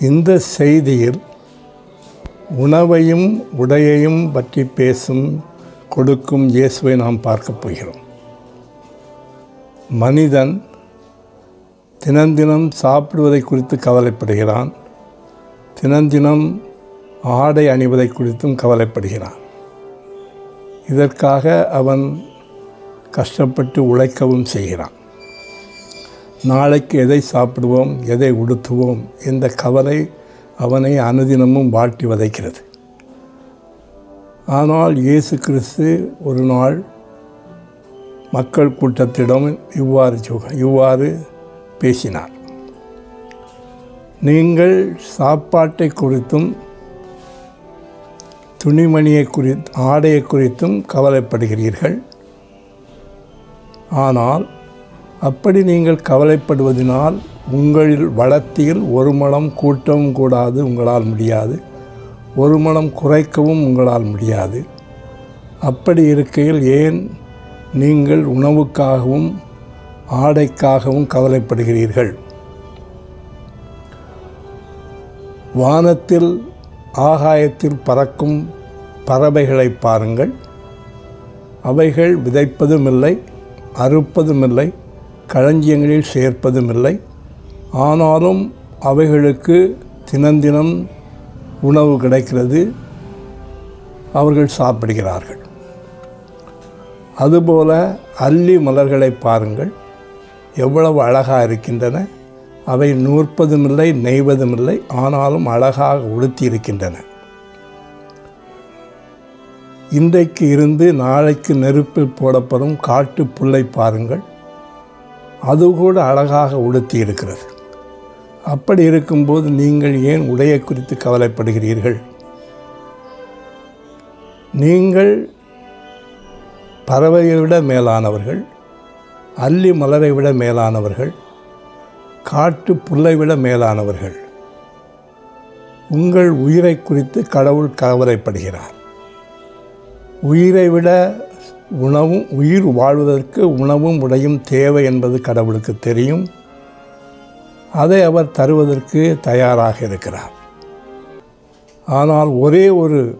இந்த செய்தியில் உணவையும் உடையையும் பற்றி பேசும் கொடுக்கும் இயேசுவை நாம் பார்க்கப் போகிறோம். மனிதன் தினந்தினம் சாப்பிடுவதை குறித்து கவலைப்படுகிறான். தினந்தினம் ஆடை அணிவதை குறித்தும் கவலைப்படுகிறான். இதற்காக அவன் கஷ்டப்பட்டு உழைக்கவும் செய்கிறான். நாளைக்கு எதை சாப்பிடுவோம் எதை உடுத்துவோம் என்ற கவலை அவனை அனுதினமும் வாட்டி வதைக்கிறது. ஆனால் இயேசு கிறிஸ்து ஒரு நாள் மக்கள் கூட்டத்திடம் இவ்வாறு சொ- இவ்வாறு பேசினார். நீங்கள் சாப்பாட்டை குறித்தும் துணிமணியை குறி ஆடையை குறித்தும் கவலைப்படுகிறீர்கள். ஆனால் அப்படி நீங்கள் கவலைப்படுவதனால் உங்களில் வளர்த்தியில் ஒரு மனம் கூட்டவும் கூடாது உங்களால் முடியாது. ஒரு மனம் குறைக்கவும் உங்களால் முடியாது. அப்படி இருக்கையில் ஏன் நீங்கள் உணவுக்காகவும் ஆடைக்காகவும் கவலைப்படுகிறீர்கள்? வானத்தில் ஆகாயத்தில் பறக்கும் பறவைகளை பாருங்கள். அவைகள் விதைப்பதுமில்லை அறுப்பதுமில்லை களஞ்சியங்களில் சேர்ப்பதுமில்லை ஆனாலும் அவைகளுக்கு தினந்தினம் உணவு கிடைக்கிறது. அவர்கள் சாப்பிடுகிறார்கள். அதுபோல அல்லி மலர்களை பாருங்கள். எவ்வளவு அழகாக இருக்கின்றன. அவை நூற்பதுமில்லை நெய்வதுமில்லை ஆனாலும் அழகாக உடுத்தி இருக்கின்றன. இன்றைக்கு இருந்து நாளைக்கு நெருப்பில் போடப்படும் காட்டு புல்லை பாருங்கள். அது கூட அழகாக உடுத்தி இருக்கிறது. அப்படி இருக்கும்போது நீங்கள் ஏன் உடையை குறித்து கவலைப்படுகிறீர்கள்? நீங்கள் பறவையை விட மேலானவர்கள் அல்லி மலரை விட மேலானவர்கள் காட்டு புல்லை விட மேலானவர்கள். உங்கள் உயிரை குறித்து கடவுள் கவலைப்படுகிறார். உயிரை விட உணவும் உயிர் வாழ்வதற்கு உணவும் உடையும் தேவை என்பது கடவுளுக்கு தெரியும். அதை அவர் தருவதற்கு தயாராக இருக்கிறார். ஆனால் ஒரே ஒரு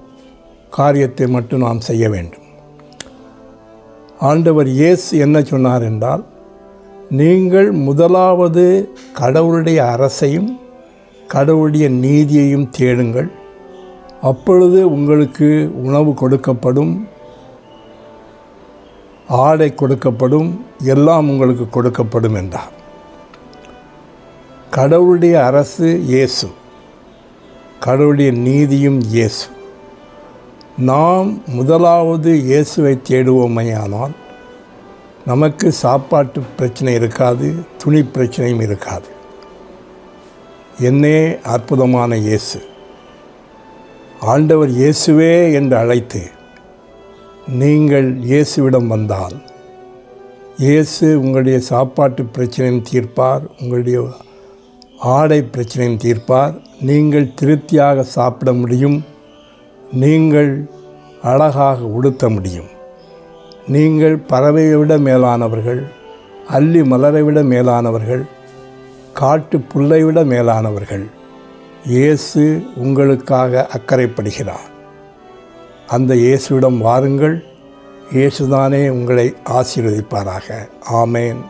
காரியத்தை மட்டும் நாம் செய்ய வேண்டும். ஆண்டவர் இயேசு என்ன சொன்னார் என்றால் நீங்கள் முதலாவது கடவுளுடைய அரசையும் கடவுளுடைய நீதியையும் தேடுங்கள். அப்பொழுது உங்களுக்கு உணவு கொடுக்கப்படும். ஆடை கொடுக்கப்படும் எல்லாம் உங்களுக்கு கொடுக்கப்படும் என்றார். கடவுளுடைய அரசு இயேசு. கடவுளுடைய நீதியும் இயேசு. நாம் முதலாவது இயேசுவை தேடுவோமையானால் நமக்கு சாப்பாட்டு பிரச்சனை இருக்காது துணி பிரச்சனையும் இருக்காது. என்னே அற்புதமான இயேசு. ஆண்டவர் இயேசுவே என்று அழைத்து நீங்கள் இயேசுவிடம் வந்தால் இயேசு உங்களுடைய சாப்பாட்டு பிரச்சனையும் தீர்ப்பார் உங்களுடைய ஆடை பிரச்சனையும் தீர்ப்பார். நீங்கள் திருப்தியாக சாப்பிட முடியும் நீங்கள் அழகாக உடுத்த முடியும். நீங்கள் பறவையை விட மேலானவர்கள் அல்லி மலரை விட மேலானவர்கள் காட்டு புல்லை விட மேலானவர்கள் இயேசு உங்களுக்காக அக்கறைப்படுகிறார். அந்த இயேசுவிடம் வாருங்கள். இயேசுதானே உங்களை ஆசீர்வதிப்பாராக. ஆமேன்.